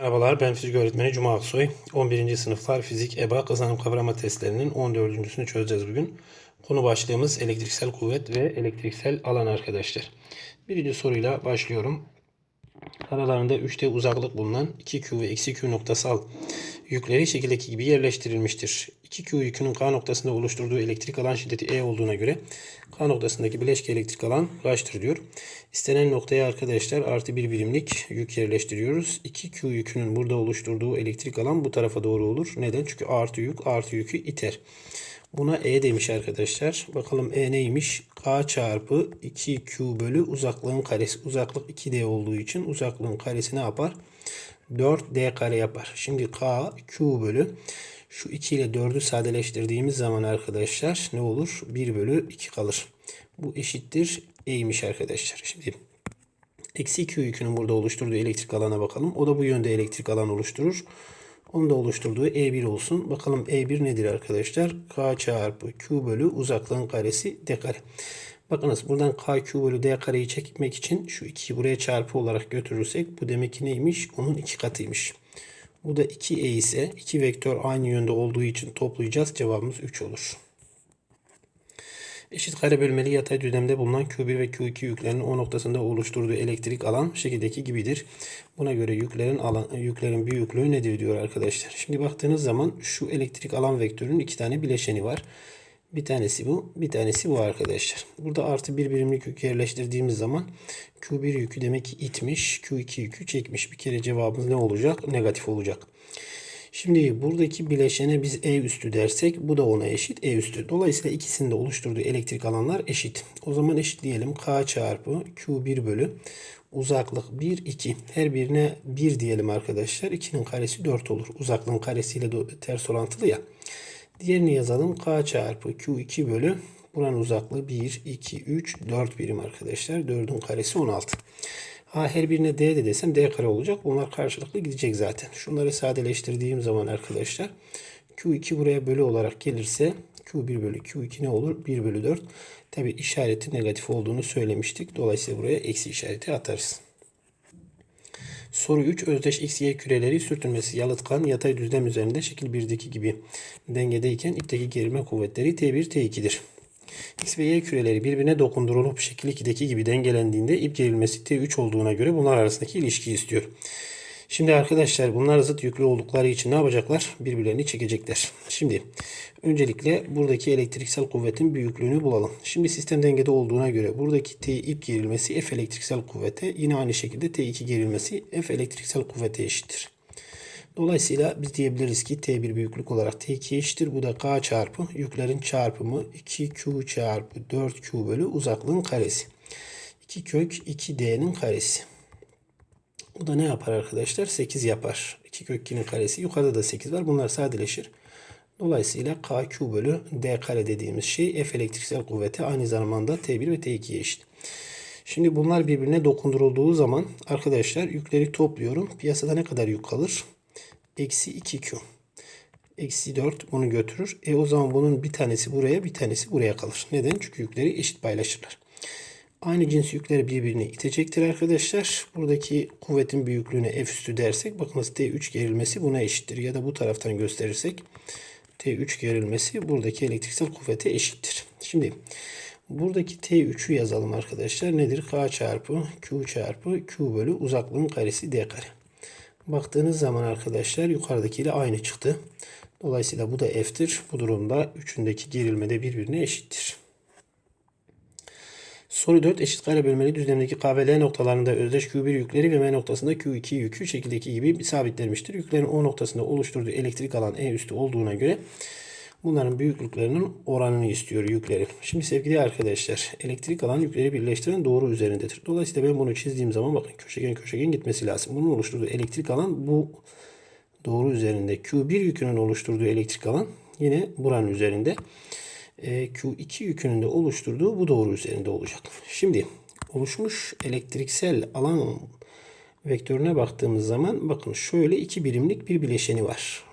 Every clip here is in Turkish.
Merhabalar ben fizik öğretmeni Cuma Aksoy. 11. sınıflar fizik EBA kazanım kavrama testlerinin 14.sünü çözeceğiz bugün. Konu başlığımız elektriksel kuvvet ve elektriksel alan arkadaşlar. Birinci soruyla başlıyorum. Aralarında 3D uzaklık bulunan 2Q ve eksi Q noktasal yükleri şekildeki gibi yerleştirilmiştir. 2Q yükünün K noktasında oluşturduğu elektrik alan şiddeti E olduğuna göre K noktasındaki bileşke elektrik alan kaçtır diyor. İstenen noktaya arkadaşlar artı bir birimlik yük yerleştiriyoruz. 2Q yükünün burada oluşturduğu elektrik alan bu tarafa doğru olur. Neden? Çünkü artı yük artı yükü iter. Buna E demiş arkadaşlar. Bakalım E neymiş? K çarpı 2Q bölü uzaklığın karesi. Uzaklık 2D olduğu için uzaklığın karesi ne yapar? 4D kare yapar. Şimdi K Q bölü şu 2 ile 4'ü sadeleştirdiğimiz zaman arkadaşlar ne olur? 1 bölü 2 kalır. Bu eşittir E'ymiş arkadaşlar. Şimdi eksi Q yükünün burada oluşturduğu elektrik alana bakalım. O da bu yönde elektrik alan oluşturur. Onun da oluşturduğu E1 olsun. Bakalım E1 nedir arkadaşlar? K çarpı Q bölü uzaklığın karesi D kare. Bakınız buradan K Q bölü D kareyi çekmek için şu 2'yi buraya çarpı olarak götürürsek bu demek ki neymiş? Onun iki katıymış. Bu da 2E ise iki vektör aynı yönde olduğu için toplayacağız. Cevabımız 3 olur. Eşit kare bölmeli yatay düzlemde bulunan Q1 ve Q2 yüklerinin O noktasında oluşturduğu elektrik alan şekildeki gibidir. Buna göre yüklerin alan yüklerin büyüklüğü nedir diyor arkadaşlar. Şimdi baktığınız zaman şu elektrik alan vektörünün iki tane bileşeni var. Bir tanesi bu, bir tanesi bu arkadaşlar. Burada artı bir birimlik yük yerleştirdiğimiz zaman Q1 yükü demek itmiş, Q2 yükü çekmiş. Bir kere cevabımız ne olacak? Negatif olacak. Şimdi buradaki bileşene biz E üstü dersek bu da ona eşit E üstü. Dolayısıyla ikisinin de oluşturduğu elektrik alanlar eşit. O zaman eşitleyelim. K çarpı Q1 bölü uzaklık 1, 2. Her birine 1 diyelim arkadaşlar. 2'nin karesi 4 olur. Uzaklığın karesiyle ters orantılı ya. Diğerini yazalım. K çarpı Q2 bölü buranın uzaklığı 1, 2, 3, 4 birim arkadaşlar. 4'ün karesi 16. Ha her birine D de desem D kare olacak. Bunlar karşılıklı gidecek zaten. Şunları sadeleştirdiğim zaman arkadaşlar Q2 buraya bölü olarak gelirse Q1 bölü Q2 ne olur? 1 bölü 4. Tabi işareti negatif olduğunu söylemiştik. Dolayısıyla buraya eksi işareti atarız. Soru 3. Özdeş x, y küreleri sürtünmesi yalıtkan yatay düzlem üzerinde şekil 1'deki gibi dengedeyken ipteki gerilme kuvvetleri T1, T2'dir. X ve Y küreleri birbirine dokundurulup şekil 2'deki gibi dengelendiğinde ip gerilmesi T3 olduğuna göre bunlar arasındaki ilişkiyi istiyor. Şimdi arkadaşlar bunlar zıt yüklü oldukları için ne yapacaklar? Birbirlerini çekecekler. Şimdi öncelikle buradaki elektriksel kuvvetin büyüklüğünü bulalım. Şimdi sistem dengede olduğuna göre buradaki T ip gerilmesi F elektriksel kuvvete yine aynı şekilde T2 gerilmesi F elektriksel kuvvete eşittir. Dolayısıyla biz diyebiliriz ki T1 büyüklük olarak T2 eşittir. Bu da K çarpı yüklerin çarpımı 2Q çarpı 4Q bölü uzaklığın karesi. 2 kök 2D'nin karesi. Bu da ne yapar arkadaşlar? 8 yapar. 2 kök 2'nin karesi. Yukarıda da 8 var. Bunlar sadeleşir. Dolayısıyla KQ bölü D kare dediğimiz şey F elektriksel kuvveti aynı zamanda T1 ve T2'ye eşit. Şimdi bunlar birbirine dokundurulduğu zaman arkadaşlar yükleri topluyorum. Piyasada ne kadar yük kalır? Eksi 2Q. Eksi 4 bunu götürür. E o zaman bunun bir tanesi buraya bir tanesi buraya kalır. Neden? Çünkü yükleri eşit paylaşırlar. Aynı cins yükleri birbirine itecektir arkadaşlar. Buradaki kuvvetin büyüklüğüne F üstü dersek bakınız T3 gerilmesi buna eşittir. Ya da bu taraftan gösterirsek T3 gerilmesi buradaki elektriksel kuvvete eşittir. Şimdi buradaki T3'ü yazalım arkadaşlar. Nedir? K çarpı Q çarpı Q bölü uzaklığın karesi D kare. Baktığınız zaman arkadaşlar yukarıdakiyle aynı çıktı. Dolayısıyla bu da F'tir. Bu durumda üçündeki gerilme de birbirine eşittir. Soru 4 eşit kare bölmeli düzlemdeki K ve L noktalarında özdeş Q1 yükleri ve M noktasında Q2 yükü şekildeki gibi sabitlenmiştir. Yüklerin O noktasında oluşturduğu elektrik alan E üstü olduğuna göre bunların büyüklüklerinin oranını istiyor yüklerin. Şimdi sevgili arkadaşlar elektrik alan yükleri birleştiren doğru üzerindedir. Dolayısıyla ben bunu çizdiğim zaman bakın köşegen köşegen gitmesi lazım. Bunun oluşturduğu elektrik alan bu doğru üzerinde. Q1 yükünün oluşturduğu elektrik alan yine buranın üzerinde. E, Q2 yükünün de oluşturduğu bu doğru üzerinde olacak. Şimdi oluşmuş elektriksel alan vektörüne baktığımız zaman bakın şöyle iki birimlik bir bileşeni var.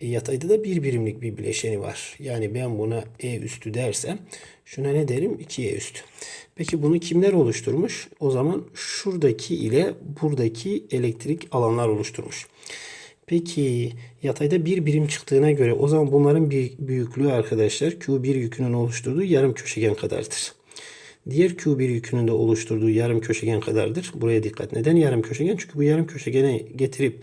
E, yatayda da bir birimlik bir bileşeni var. Yani ben buna E üstü dersem şuna ne derim? 2E üstü. Peki bunu kimler oluşturmuş? O zaman şuradaki ile buradaki elektrik alanlar oluşturmuş. Peki yatayda bir birim çıktığına göre o zaman bunların büyüklüğü arkadaşlar Q1 yükünün oluşturduğu yarım köşegen kadardır. Diğer Q1 yükünün de oluşturduğu yarım köşegen kadardır. Buraya dikkat. Neden yarım köşegen? Çünkü bu yarım köşegene getirip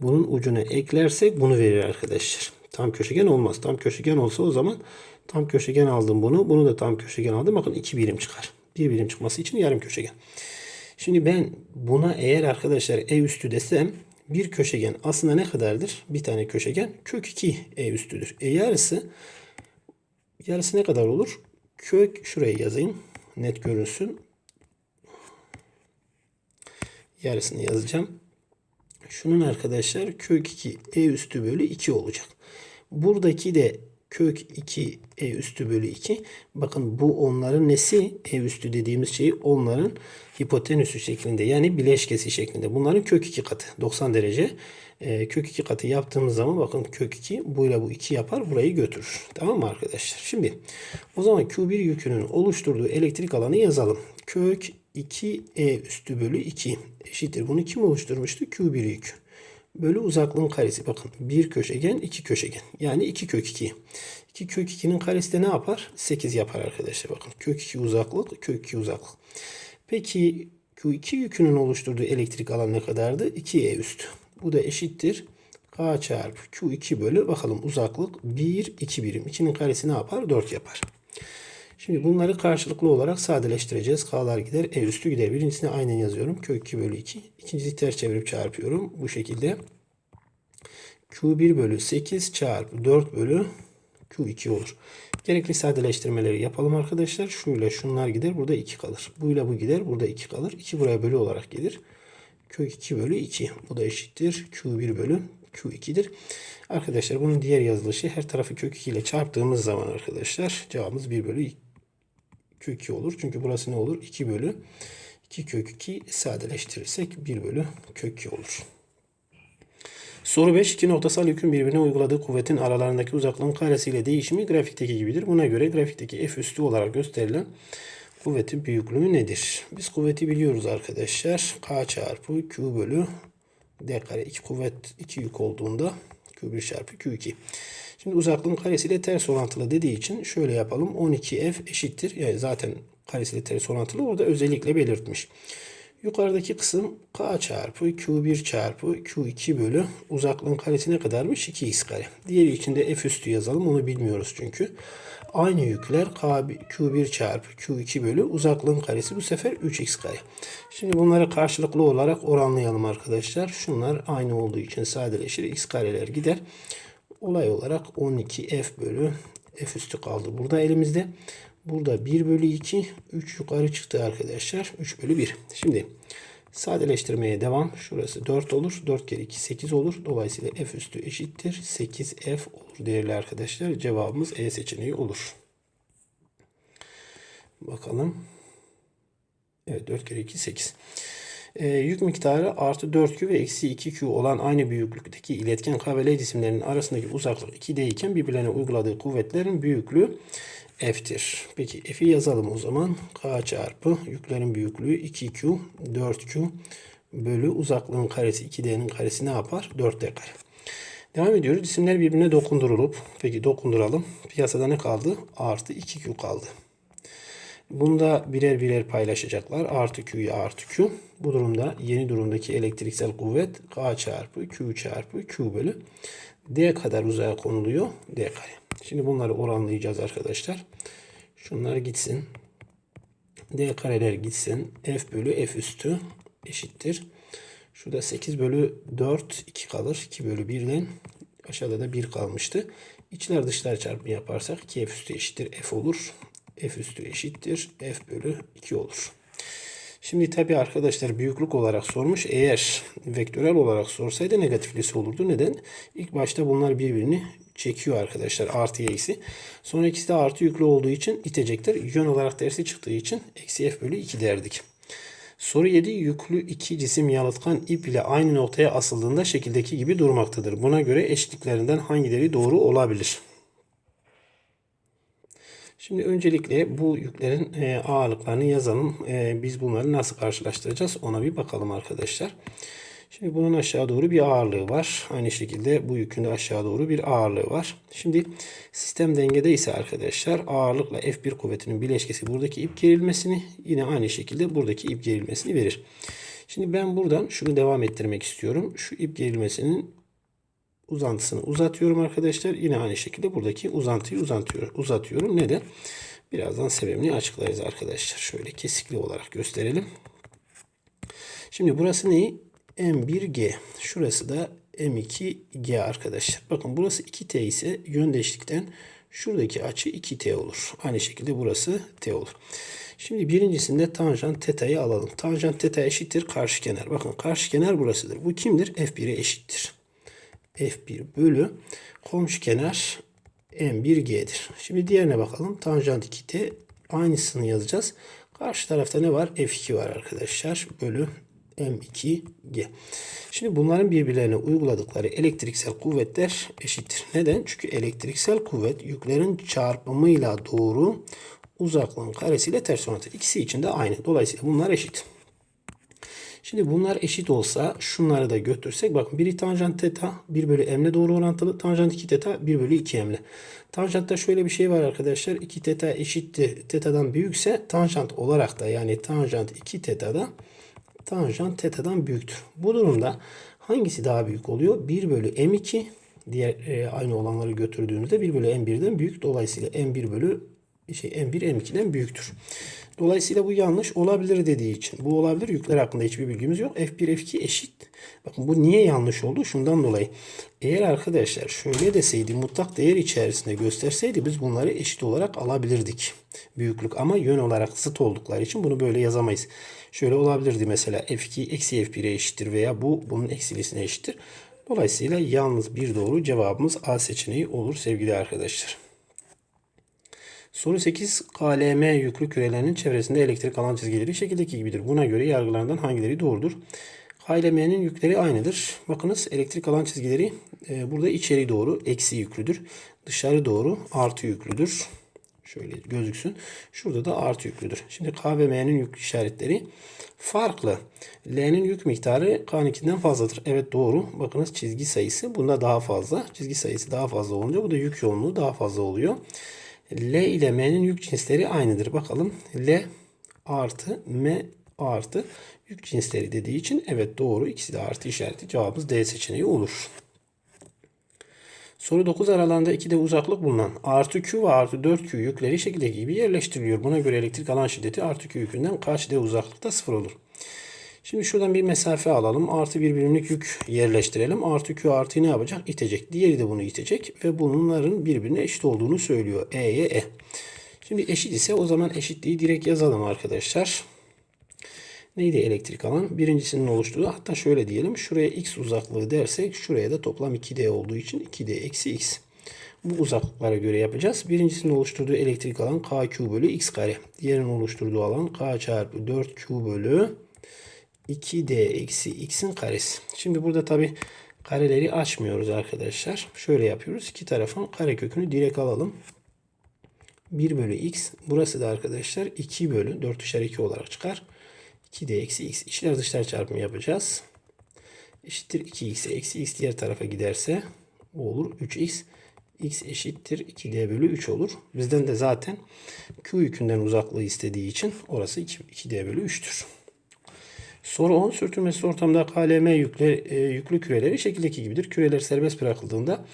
bunun ucuna eklersek bunu verir arkadaşlar. Tam köşegen olmaz. Tam köşegen olsa o zaman tam köşegen aldım bunu. Bunu da tam köşegen aldım. Bakın iki birim çıkar. Bir birim çıkması için yarım köşegen. Şimdi ben buna eğer arkadaşlar e üstü desem bir köşegen aslında ne kadardır? Bir tane köşegen kök 2 e üstüdür. E yarısı yarısı ne kadar olur? Kök şuraya yazayım. Net görünsün. Yarısını yazacağım. Şunun arkadaşlar kök 2 e üstü bölü 2 olacak. Buradaki de kök 2 e üstü bölü 2. Bakın bu onların nesi? E üstü dediğimiz şey onların hipotenüsü şeklinde yani bileşkesi şeklinde. Bunların kök 2 katı 90 derece. E, kök 2 katı yaptığımız zaman bakın kök 2 buyla bu 2 yapar burayı götürür. Tamam mı arkadaşlar? Şimdi o zaman Q1 yükünün oluşturduğu elektrik alanı yazalım. Kök 2 e üstü bölü 2 eşittir. Bunu kim oluşturmuştu? Q1 yük bölü uzaklığın karesi. Bakın bir köşegen iki köşegen. Yani 2 kök 2. 2 kök 2'nin karesi de ne yapar? 8 yapar arkadaşlar. Bakın kök 2 uzaklık kök 2 uzaklık. Peki Q2 yükünün oluşturduğu elektrik alanı ne kadardı? 2E üstü. Bu da eşittir. K çarpı Q2 bölü bakalım uzaklık 1 2 birim. 2'nin karesi ne yapar? 4 yapar. Şimdi bunları karşılıklı olarak sadeleştireceğiz. K'lar gider. E üstü gider. Birincisini aynen yazıyorum. Kök 2 bölü 2. İkincisi ters çevirip çarpıyorum. Bu şekilde. Q1 bölü 8 çarpı 4 bölü Q2 olur. Gerekli sadeleştirmeleri yapalım arkadaşlar. Şuyla şunlar gider. Burada 2 kalır. Buyla bu gider. Burada 2 kalır. 2 buraya bölü olarak gelir. Kök 2 bölü 2. Bu da eşittir. Q1 bölü Q2'dir. Arkadaşlar bunun diğer yazılışı her tarafı kök 2 ile çarptığımız zaman arkadaşlar cevabımız 1 bölü 2 kök 2 olur. Çünkü burası ne olur? 2 bölü 2 kök 2 sadeleştirirsek 1 bölü kök 2 olur. Soru 5. İki noktasal yükün birbirine uyguladığı kuvvetin aralarındaki uzaklığın karesiyle değişimi grafikteki gibidir. Buna göre grafikteki F üstü olarak gösterilen kuvvetin büyüklüğü nedir? Biz kuvveti biliyoruz arkadaşlar. K çarpı Q bölü D kare. 2 kuvvet 2 yük olduğunda Q1 çarpı Q2. Şimdi uzaklığın karesiyle ters orantılı dediği için şöyle yapalım. 12F eşittir. Yani zaten karesiyle ters orantılı orada özellikle belirtmiş. Yukarıdaki kısım K çarpı Q1 çarpı Q2 bölü uzaklığın karesi ne kadarmış? 2x kare. Diğeri için de F üstü yazalım. Onu bilmiyoruz çünkü. Aynı yükler K, Q1 çarpı Q2 bölü uzaklığın karesi bu sefer 3x kare. Şimdi bunları karşılıklı olarak oranlayalım arkadaşlar. Şunlar aynı olduğu için sadeleşir. X kareler gider olay olarak 12 f bölü f üstü kaldı. Burada elimizde burada 1 bölü 2 3 yukarı çıktı arkadaşlar. 3 bölü 1. Şimdi sadeleştirmeye devam. Şurası 4 olur. 4 kere 2 8 olur. Dolayısıyla f üstü eşittir. 8f olur değerli arkadaşlar. Cevabımız E seçeneği olur. Bakalım. Evet 4 kere 2 8 e, yük miktarı artı 4Q ve eksi 2Q olan aynı büyüklükteki iletken K ve L cisimlerinin arasındaki uzaklık 2D iken birbirlerine uyguladığı kuvvetlerin büyüklüğü F'tir. Peki F'i yazalım o zaman. K çarpı yüklerin büyüklüğü 2Q 4Q bölü uzaklığın karesi 2D'nin karesi ne yapar? 4D kare. Devam ediyoruz. Cisimler birbirine dokundurulup peki dokunduralım. Piyasada ne kaldı? Artı 2Q kaldı. Bunda birer birer paylaşacaklar. Artı Q'ya artı Q. Bu durumda yeni durumdaki elektriksel kuvvet K çarpı Q çarpı Q bölü D kadar uzağa konuluyor. D kare. Şimdi bunları oranlayacağız arkadaşlar. Şunlar gitsin. D kareler gitsin. F bölü F üstü eşittir. Şurada 8 bölü 4 2 kalır. 2 bölü 1 ile aşağıda da 1 kalmıştı. İçler dışlar çarpımı yaparsak 2 F üstü eşittir F olur f üstü eşittir f bölü 2 olur. Şimdi tabi arkadaşlar büyüklük olarak sormuş. Eğer vektörel olarak sorsaydı negatiflisi olurdu. Neden? İlk başta bunlar birbirini çekiyor arkadaşlar. Artı eksi. Sonra ikisi de artı yüklü olduğu için itecekler. Yön olarak tersi çıktığı için eksi f bölü 2 derdik. Soru 7. Yüklü iki cisim yalıtkan ip ile aynı noktaya asıldığında şekildeki gibi durmaktadır. Buna göre eşliklerinden hangileri doğru olabilir? Şimdi öncelikle bu yüklerin e, ağırlıklarını yazalım. E, biz bunları nasıl karşılaştıracağız ona bir bakalım arkadaşlar. Şimdi bunun aşağı doğru bir ağırlığı var. Aynı şekilde bu yükün de aşağı doğru bir ağırlığı var. Şimdi sistem dengede ise arkadaşlar ağırlıkla F1 kuvvetinin bileşkesi buradaki ip gerilmesini yine aynı şekilde buradaki ip gerilmesini verir. Şimdi ben buradan şunu devam ettirmek istiyorum. Şu ip gerilmesinin uzantısını uzatıyorum arkadaşlar. Yine aynı şekilde buradaki uzantıyı uzatıyorum. uzatıyorum. Neden? Birazdan sebebini açıklarız arkadaşlar. Şöyle kesikli olarak gösterelim. Şimdi burası ne? M1G. Şurası da M2G arkadaşlar. Bakın burası 2T ise yöndeşlikten şuradaki açı 2T olur. Aynı şekilde burası T olur. Şimdi birincisinde tanjant teta'yı alalım. Tanjant teta eşittir karşı kenar. Bakın karşı kenar burasıdır. Bu kimdir? F1'e eşittir. F1 bölü komşu kenar M1G'dir. Şimdi diğerine bakalım. Tanjant 2T aynısını yazacağız. Karşı tarafta ne var? F2 var arkadaşlar. Bölü M2G. Şimdi bunların birbirlerine uyguladıkları elektriksel kuvvetler eşittir. Neden? Çünkü elektriksel kuvvet yüklerin çarpımıyla doğru uzaklığın karesiyle ters orantılı. İkisi için de aynı. Dolayısıyla bunlar eşit. Şimdi bunlar eşit olsa şunları da götürsek bakın biri tanjant teta 1 bölü m'le doğru orantılı. Tanjant 2 teta 1 bölü 2 m'le. Tanjantta şöyle bir şey var arkadaşlar. 2 teta eşittir teta'dan büyükse tanjant olarak da yani tanjant 2 teta'da tanjant teta'dan büyüktür. Bu durumda hangisi daha büyük oluyor? 1 bölü m2 diğer e, aynı olanları götürdüğünüzde 1 bölü m1'den büyük. Dolayısıyla m1 bölü şey m1 m2'den büyüktür. Dolayısıyla bu yanlış olabilir dediği için. Bu olabilir. Yükler hakkında hiçbir bilgimiz yok. F1 F2 eşit. Bakın bu niye yanlış oldu? Şundan dolayı. Eğer arkadaşlar şöyle deseydi mutlak değer içerisinde gösterseydi biz bunları eşit olarak alabilirdik. Büyüklük ama yön olarak zıt oldukları için bunu böyle yazamayız. Şöyle olabilirdi mesela F2 eksi F1'e eşittir veya bu bunun eksilisine eşittir. Dolayısıyla yalnız bir doğru cevabımız A seçeneği olur sevgili arkadaşlar. Soru 8. KLM yüklü kürelerinin çevresinde elektrik alan çizgileri şekildeki gibidir. Buna göre yargılarından hangileri doğrudur? KLM'nin yükleri aynıdır. Bakınız elektrik alan çizgileri e, burada içeri doğru eksi yüklüdür. Dışarı doğru artı yüklüdür. Şöyle gözüksün. Şurada da artı yüklüdür. Şimdi K ve M'nin yük işaretleri farklı. L'nin yük miktarı K'ninkinden fazladır. Evet doğru. Bakınız çizgi sayısı bunda daha fazla. Çizgi sayısı daha fazla olunca bu da yük yoğunluğu daha fazla oluyor. L ile M'nin yük cinsleri aynıdır. Bakalım L artı M artı yük cinsleri dediği için evet doğru. İkisi de artı işareti. Cevabımız D seçeneği olur. Soru 9 aralarında 2D uzaklık bulunan artı Q ve artı 4Q yükleri şekildeki gibi yerleştiriliyor. Buna göre elektrik alan şiddeti artı Q yükünden kaç D uzaklıkta sıfır olur? Şimdi şuradan bir mesafe alalım. Artı bir birimlik yük yerleştirelim. Artı Q artı ne yapacak? İtecek. Diğeri de bunu itecek. Ve bunların birbirine eşit olduğunu söylüyor. E'ye E. Şimdi eşit ise o zaman eşitliği direkt yazalım arkadaşlar. Neydi elektrik alan? Birincisinin oluşturduğu hatta şöyle diyelim. Şuraya x uzaklığı dersek şuraya da toplam 2D olduğu için 2D eksi x. Bu uzaklıklara göre yapacağız. Birincisinin oluşturduğu elektrik alan KQ bölü x kare. Diğerinin oluşturduğu alan K çarpı 4Q bölü 2D eksi x'in karesi. Şimdi burada tabi kareleri açmıyoruz arkadaşlar. Şöyle yapıyoruz. İki tarafın kare kökünü direkt alalım. 1 bölü x. Burası da arkadaşlar 2 bölü 4 dışarı 2 olarak çıkar. 2d eksi x. İçler dışlar çarpımı yapacağız. Eşittir 2x eksi x diğer tarafa giderse o olur. 3x x eşittir 2d bölü 3 olur. Bizden de zaten q yükünden uzaklığı istediği için orası 2, 2d bölü 3'tür. Soru 10. Sürtünmesiz ortamda KLM yükle, e, yüklü küreleri şekildeki gibidir. Küreler serbest bırakıldığında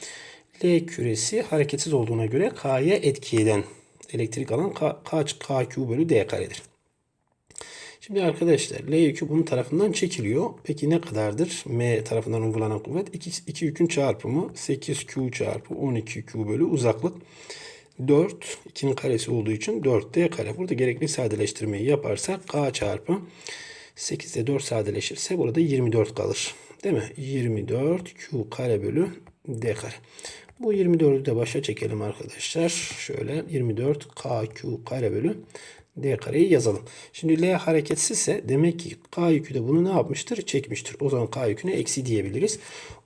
L küresi hareketsiz olduğuna göre K'ya etki eden elektrik alan K, K, KQ bölü D karedir. Şimdi arkadaşlar L yükü bunun tarafından çekiliyor. Peki ne kadardır? M tarafından uygulanan kuvvet. 2, 2 yükün çarpımı 8Q çarpı 12Q bölü uzaklık. 4 2'nin karesi olduğu için 4D kare. Burada gerekli sadeleştirmeyi yaparsak K çarpı 8'de 4 sadeleşirse burada 24 kalır. Değil mi? 24 Q kare bölü D kare. Bu 24'ü de başa çekelim arkadaşlar. Şöyle 24 KQ kare bölü D kareyi yazalım. Şimdi L hareketsizse demek ki K yükü de bunu ne yapmıştır? Çekmiştir. O zaman K yüküne eksi diyebiliriz.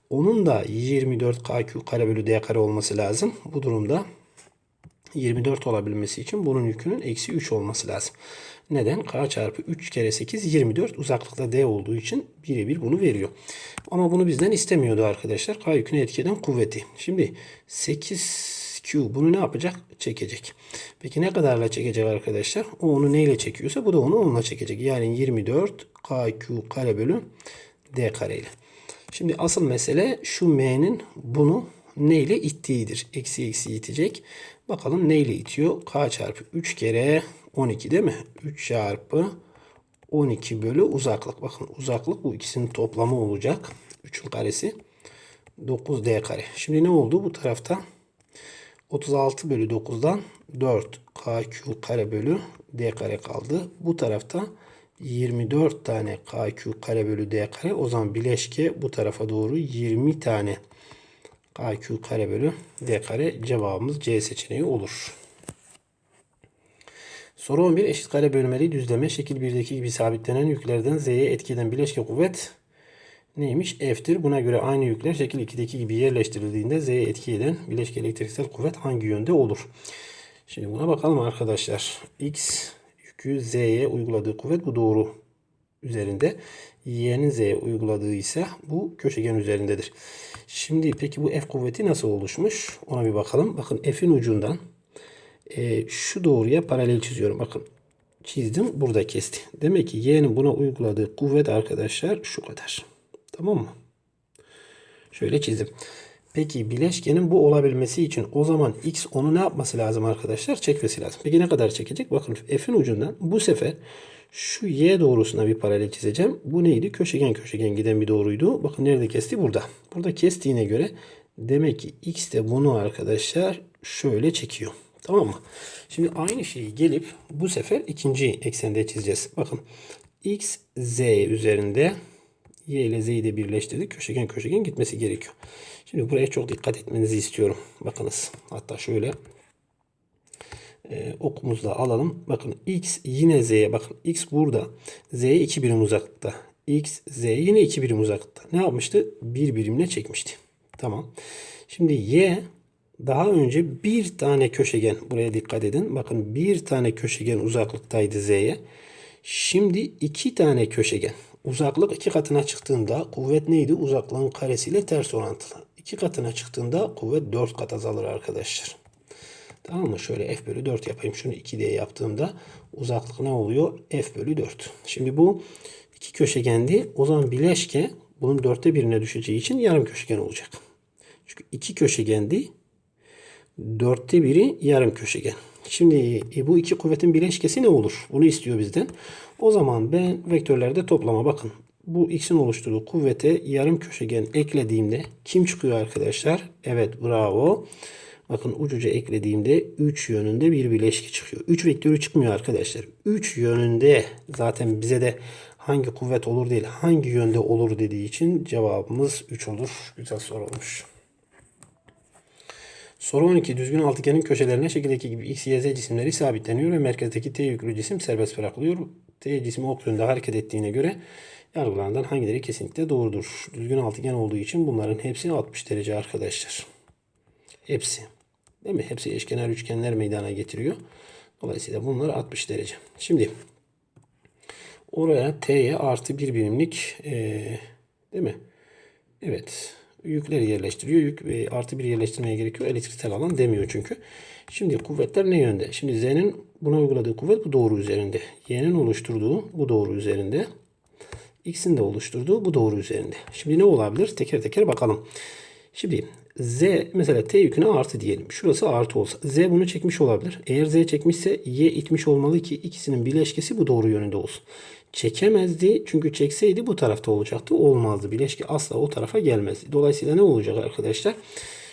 Onun da 24 KQ kare bölü D kare olması lazım. Bu durumda 24 olabilmesi için bunun yükünün eksi 3 olması lazım. Neden? K çarpı 3 kere 8 24 uzaklıkta D olduğu için birebir bunu veriyor. Ama bunu bizden istemiyordu arkadaşlar. K yüküne etki eden kuvveti. Şimdi 8Q bunu ne yapacak? Çekecek. Peki ne kadarla çekecek arkadaşlar? O onu neyle çekiyorsa bu da onu onunla çekecek. Yani 24 KQ kare bölü D kare ile. Şimdi asıl mesele şu M'nin bunu neyle ittiğidir. Eksi eksi itecek. Bakalım neyle itiyor? K çarpı 3 kere 12 değil mi? 3 çarpı 12 bölü uzaklık. Bakın uzaklık bu ikisinin toplamı olacak. 3'ün karesi 9D kare. Şimdi ne oldu bu tarafta? 36 bölü 9'dan 4 KQ kare bölü D kare kaldı. Bu tarafta 24 tane KQ kare bölü D kare. O zaman bileşke bu tarafa doğru 20 tane KQ kare bölü D kare cevabımız C seçeneği olur. Soru 11 eşit kare bölmeli düzleme şekil 1'deki gibi sabitlenen yüklerden Z'ye etki eden bileşke kuvvet neymiş? F'tir. Buna göre aynı yükler şekil 2'deki gibi yerleştirildiğinde Z'ye etki eden bileşke elektriksel kuvvet hangi yönde olur? Şimdi buna bakalım arkadaşlar. X yükü Z'ye uyguladığı kuvvet bu doğru üzerinde. Y'nin Z'ye uyguladığı ise bu köşegen üzerindedir. Şimdi peki bu F kuvveti nasıl oluşmuş? Ona bir bakalım. Bakın F'in ucundan e, şu doğruya paralel çiziyorum. Bakın çizdim burada kesti. Demek ki Y'nin buna uyguladığı kuvvet arkadaşlar şu kadar. Tamam mı? Şöyle çizdim. Peki bileşkenin bu olabilmesi için o zaman X onu ne yapması lazım arkadaşlar? Çekmesi lazım. Peki ne kadar çekecek? Bakın F'in ucundan bu sefer şu Y doğrusuna bir paralel çizeceğim. Bu neydi? Köşegen köşegen giden bir doğruydu. Bakın nerede kesti? Burada. Burada kestiğine göre demek ki X de bunu arkadaşlar şöyle çekiyor. Tamam mı? Şimdi aynı şeyi gelip bu sefer ikinci eksende çizeceğiz. Bakın X, Z üzerinde Y ile Z'yi de birleştirdik. Köşegen köşegen gitmesi gerekiyor. Şimdi buraya çok dikkat etmenizi istiyorum. Bakınız. Hatta şöyle e, okumuzla alalım. Bakın X yine Z'ye bakın. X burada. Z'ye 2 birim uzaklıkta. X, Z yine 2 birim uzaklıkta. Ne yapmıştı? 1 birimle çekmişti. Tamam. Şimdi Y daha önce bir tane köşegen buraya dikkat edin. Bakın bir tane köşegen uzaklıktaydı Z'ye. Şimdi iki tane köşegen. Uzaklık iki katına çıktığında kuvvet neydi? Uzaklığın karesiyle ters orantılı. İki katına çıktığında kuvvet dört kat azalır arkadaşlar. Tamam mı? Şöyle f bölü 4 yapayım. Şunu 2 diye yaptığımda uzaklık ne oluyor? f bölü 4. Şimdi bu iki köşegendi. O zaman bileşke bunun dörtte birine düşeceği için yarım köşegen olacak. Çünkü iki köşegendi. Dörtte biri yarım köşegen. Şimdi e, bu iki kuvvetin bileşkesi ne olur? Bunu istiyor bizden. O zaman ben vektörlerde toplama bakın. Bu x'in oluşturduğu kuvvete yarım köşegen eklediğimde kim çıkıyor arkadaşlar? Evet bravo. Bakın ucuca eklediğimde 3 yönünde bir bileşke çıkıyor. 3 vektörü çıkmıyor arkadaşlar. 3 yönünde zaten bize de hangi kuvvet olur değil hangi yönde olur dediği için cevabımız 3 olur. Güzel soru olmuş. Soru 12. Düzgün altıgenin köşelerine şekildeki gibi x, y, z cisimleri sabitleniyor ve merkezdeki t yüklü cisim serbest bırakılıyor. T cismi ok yönde hareket ettiğine göre yargılarından hangileri kesinlikle doğrudur? Düzgün altıgen olduğu için bunların hepsi 60 derece arkadaşlar. Hepsi. Değil mi? Hepsi eşkenar üçgenler meydana getiriyor. Dolayısıyla bunlar 60 derece. Şimdi oraya t'ye artı bir birimlik ee, değil mi? Evet yükleri yerleştiriyor. Yük e, artı bir yerleştirmeye gerekiyor. Elektriksel alan demiyor çünkü. Şimdi kuvvetler ne yönde? Şimdi Z'nin buna uyguladığı kuvvet bu doğru üzerinde. Y'nin oluşturduğu bu doğru üzerinde. X'in de oluşturduğu bu doğru üzerinde. Şimdi ne olabilir? Teker teker bakalım. Şimdi Z mesela T yüküne artı diyelim. Şurası artı olsa. Z bunu çekmiş olabilir. Eğer Z çekmişse Y itmiş olmalı ki ikisinin bileşkesi bu doğru yönünde olsun. Çekemezdi çünkü çekseydi bu tarafta olacaktı. Olmazdı. Bileşke asla o tarafa gelmezdi. Dolayısıyla ne olacak arkadaşlar?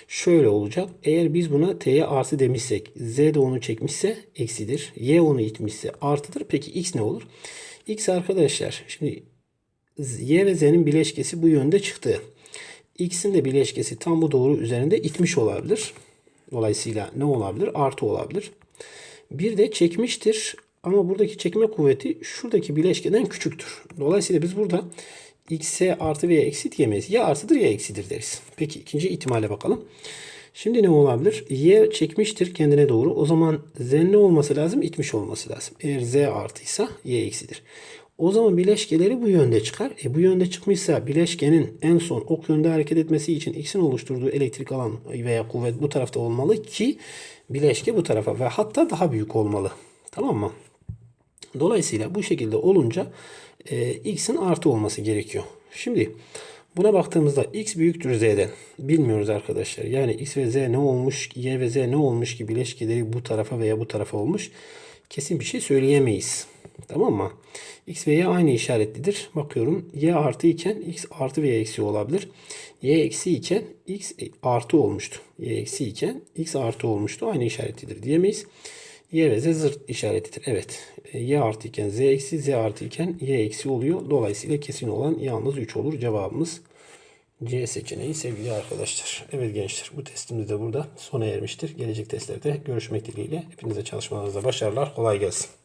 Şöyle olacak. Eğer biz buna T'ye artı demişsek Z de onu çekmişse eksidir. Y onu itmişse artıdır. Peki X ne olur? X arkadaşlar şimdi Y ve Z'nin bileşkesi bu yönde çıktı. X'in de bileşkesi tam bu doğru üzerinde itmiş olabilir. Dolayısıyla ne olabilir? Artı olabilir. Bir de çekmiştir. Ama buradaki çekme kuvveti şuradaki bileşkeden küçüktür. Dolayısıyla biz burada x'e artı veya eksi diyemeyiz. Ya artıdır ya eksidir deriz. Peki ikinci ihtimale bakalım. Şimdi ne olabilir? Y çekmiştir kendine doğru. O zaman z ne olması lazım? İtmiş olması lazım. Eğer z artıysa y eksidir. O zaman bileşkeleri bu yönde çıkar. E bu yönde çıkmışsa bileşkenin en son ok yönde hareket etmesi için x'in oluşturduğu elektrik alan veya kuvvet bu tarafta olmalı ki bileşke bu tarafa ve hatta daha büyük olmalı. Tamam mı? Dolayısıyla bu şekilde olunca e, x'in artı olması gerekiyor. Şimdi buna baktığımızda x büyüktür z'den. Bilmiyoruz arkadaşlar. Yani x ve z ne olmuş, y ve z ne olmuş ki bileşkeleri bu tarafa veya bu tarafa olmuş. Kesin bir şey söyleyemeyiz. Tamam mı? X ve Y aynı işaretlidir. Bakıyorum. Y artı iken X artı veya eksi olabilir. Y eksi iken X artı olmuştu. Y eksi iken X artı olmuştu. Aynı işaretlidir diyemeyiz. Y ve Z zırt işaretidir. Evet. E, Y artı iken Z eksi, Z artı iken Y eksi oluyor. Dolayısıyla kesin olan yalnız 3 olur. Cevabımız C seçeneği sevgili arkadaşlar. Evet gençler bu testimiz de burada sona ermiştir. Gelecek testlerde görüşmek dileğiyle. Hepinize çalışmalarınızda başarılar. Kolay gelsin.